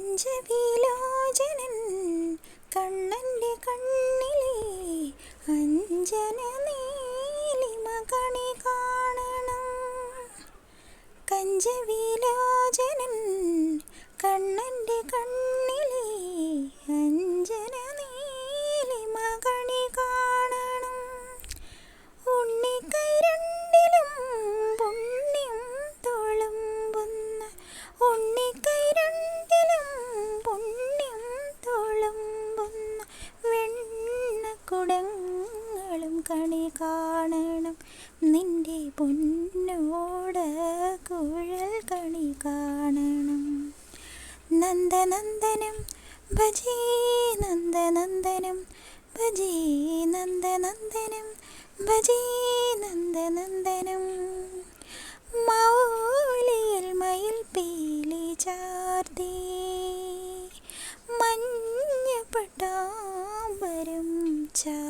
പഞ്ചവിലോചനൻ കണ്ണന്റെ കണ്ണിലെ അഞ്ജന നീലിമ കണി കാണണം. കഞ്ചവിലോചനൻ കണി കാണണം. നിന്റെ പൊന്നോട് കുഴൽ കണി കാണണം. നന്ദനന്ദനം ഭജേ നന്ദനന്ദനം ഭജേ നന്ദനന്ദനം ഭജേ നന്ദനന്ദനം. മൗലിയിൽ മയിൽ പീലി ചാർത്തി. മഞ്ഞ പട്ടാമ്പരം ചാർത്തി